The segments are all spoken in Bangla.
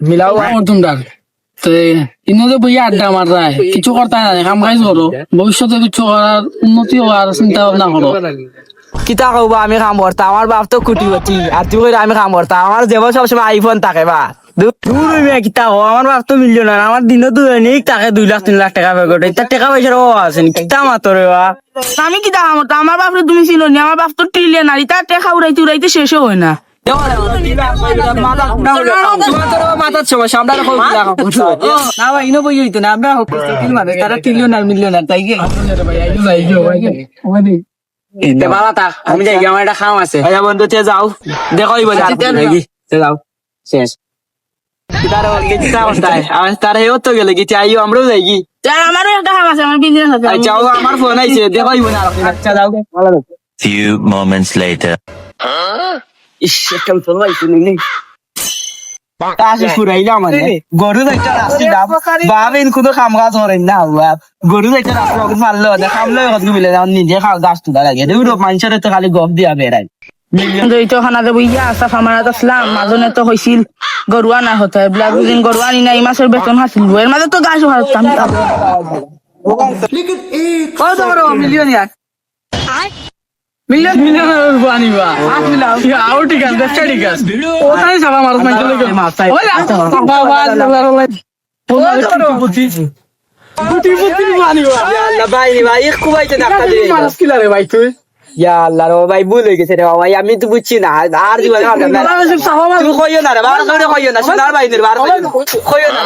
মিলাও বইয়া আড্ডা কিছু করতে নাই কাম কাজ করো। ভবিষ্যতে কিছু করার উন্নতি হওয়ার চিন্তা ভাবনা করো। কিতা কব আমি কাম করতাম আমার বাপ তো কুটিপতি আর তুই আমি কাম করতাম আমার যেব সবসময় আইফোন থাকে বা। আমার বাপ তো মিলিয়নার আমার দিনও দুই নিক তাকে দুই লাখ তিন লাখ টাকা পে করে তার টাকা পয়সার অভাব আছে কিতা মাতরে আমি কি দাম আমার বাপরে তুমি নি আমার বাপ তো ট্রিলিয়ন তা টেকা উড়াইতে উড়াইতে শেষও হয় না মাথার না ভাই ইনো বই হইতো না আমরা মানে তারা ট্রিলিয়নার মিলিয়নার তাই কি বাবা তা আমি যাই আমার একটা খাম আছে আচ্ছা বন্ধু যাও দেখো যাও শেষ তার গেছি অবস্থায় আর তার হেও তো গেলে গেছি আইও আমরাও যাই কি আমারও একটা কাম আছে আমার বিজনেস আছে আমি- যাও আমার ফোন আইছে দেখো না আচ্ছা যাও Few moments later. ইস একটা ফোন আইছে নি তাসে ফুরাইলা মানে গরু যাইতা রাস্তি দাম বাবেন কোনো কাম কাজ করেন না বাপ গরু যাইতা রাস্তি মারলো খামলো মিলে নিজে খাও গাছ তুলা লাগে মানুষের তো খালি গপ দিয়া বেড়াই জড়িত খানাতে বইয়া আস্তা মারাত আসলাম মাজনে তো হয়েছিল গরুয়া না হতো এইবিলাক দুদিন গরুয়া নি নাই মাসের বেতন হাসিল এর মাঝে তো গাছ হারতাম বড় মিলিয়নিয়ার মিলিয়ন মিলিয়নের বানিবা আও ঠিক আছে ব্যবসা ঠিক আছে ওটাই সাবা মারত মাইতে লাগে ওলা বাবা বুদ্ধি বুদ্ধি বুদ্ধি বানিবা আল্লাহ ভাই ভাই খুব আইছে না খালি মারস কিলা রে ভাই তুই ইয়া আল্লাহ রে ভাই ভুল হয়ে গেছে রে ভাই আমি তো বুঝছি না। আর জীবন না তুমি কইও না রে বার করে কইও না সোনার ভাই বার কইও না।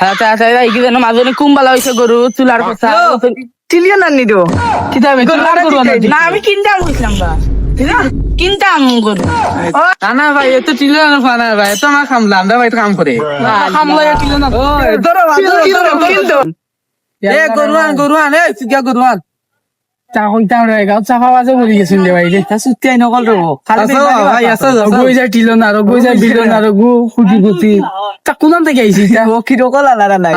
হ্যাঁ তা তা এই কি জানো মাজনে কুম্বালা হয়েছে গরু চুলার কথা। আর নিদো কিতাবে না আমি কিনতাম হইছিলাম বা কিনতাম গরু। না না ভাই এত টিলিয়ন ফানা ভাই না ভাই তো কাম করে খামলা টিলিয়ন এ গরুয়ান গরুয়ান এ সিগা গরুয়ান চা কইতা রে গাও চা খাওয়া যে বলি গেছিল রে ভাই রে। তা সুত্তি নকল রো ভাই আছে গই যায় না রো গই যায় না রো গু খুদি খুদি তা কোন থেকে আইছিস? ও কি রকল আলাদা নাই।